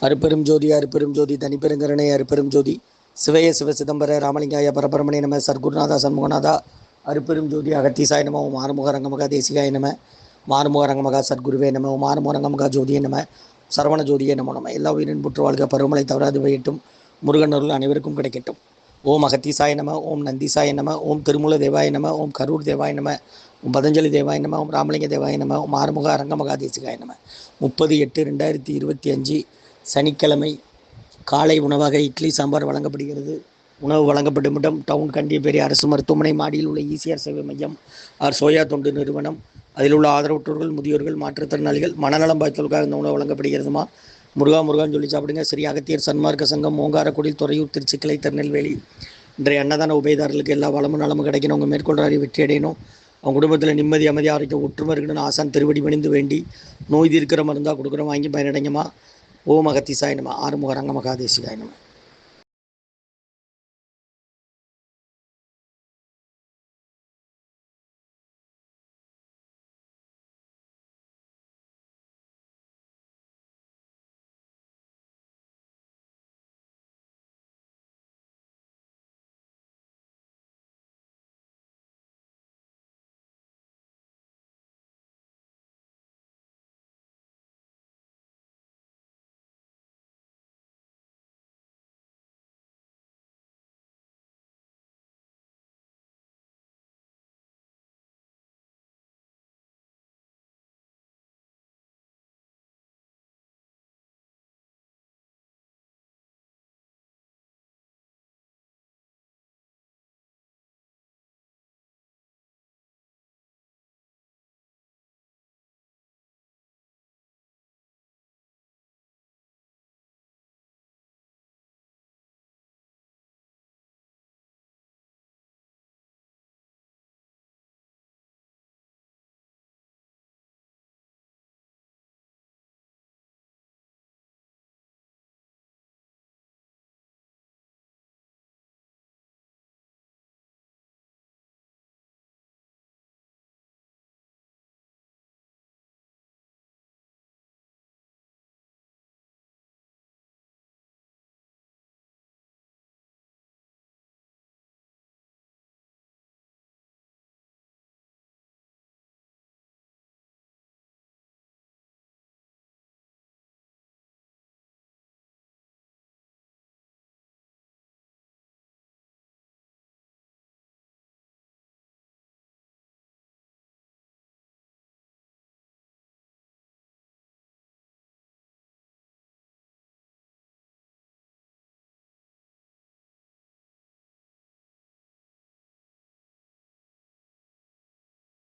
அருப்பெரும் ஜோதி அருப்பெரும் ஜோதி தனிப்பெருங்கருணை அருப்பெரும் ஜோதி. சிவய சிவ சிதம்பர ராமலிங்காய பரபரமணே நம சர்க்குருநாதா சண்முகநாதா. அருப்பெரும் ஜோதி அகத்தீசாய நம ஓம் ஆறுமுக ரங்கமகா தேசிகாய நம. மாறுமுக ரங்கமகா சத்குருவே நம. ஓம் ஆறுமுக ரங்கமகா ஜோதியே நம. சரவண ஜோதியே நம நம. எல்லா உயிரின் புற்று வாழ்க பருவமழை தவறாது பெய்யட்டும். முருகன் அருள் அனைவருக்கும் கிடைக்கட்டும். ஓம் அகத்தீசாய நம ஓம் நந்திசாய நம ஓம் திருமூல தேவாய நம ஓம் கரூர் தேவாய நம ஓம் பதஞ்சலி தேவாய நம ஓம் ராமலிங்க தேவாய நம ஓம் ஆறுமுக அரங்கமகா தேசிகாய நம. முப்பது எட்டு ரெண்டாயிரத்தி இருபத்தி அஞ்சு. சனிக்கிழமை காலை உணவாக இட்லி சாம்பார் வழங்கப்படுகிறது. உணவு வழங்கப்படும் இடம் டவுன் கண்டியப்பேரி அரசு மருத்துவமனை மாடியில் உள்ள ஈசிஆர் சேவை மையம். ஆர். சோயா தொண்டு நிறுவனம். அதில் உள்ள ஆதரவற்றோர்கள் முதியோர்கள் மாற்றுத்திறனாளிகள் மனநலம் பாய்த்தலுக்காக இந்த உணவு வழங்கப்படுகிறதுமா? முருகா முருகான்னு சொல்லி சாப்பிடுங்க. ஸ்ரீ அகத்தியர் சன்மார்க்க சங்கம் ஓங்காரக்குடில் துறையூர் திருச்சிக்கலை திருநெல்வேலி. இன்றைய அன்னதான உபயதாரர்களுக்கு எல்லா வளமும் நலமும் கிடைக்கணும். அவங்க மேற்கொள்றாரி வெற்றி அடையணும். அவங்க குடும்பத்தில் நிம்மதி அமைதி ஆரோக்கியம் ஒற்றுமை இருக்கணும்னு ஆசான் திருவடி பணிந்து வேண்டி நோய் தீர்க்கிற மருந்தாக கொடுக்குறோம். வாங்கி பயனடைங்கம்மா. ஓம் அகத்திசாய நம ஆறுமுக ரங்க மகாதேசிகாய நம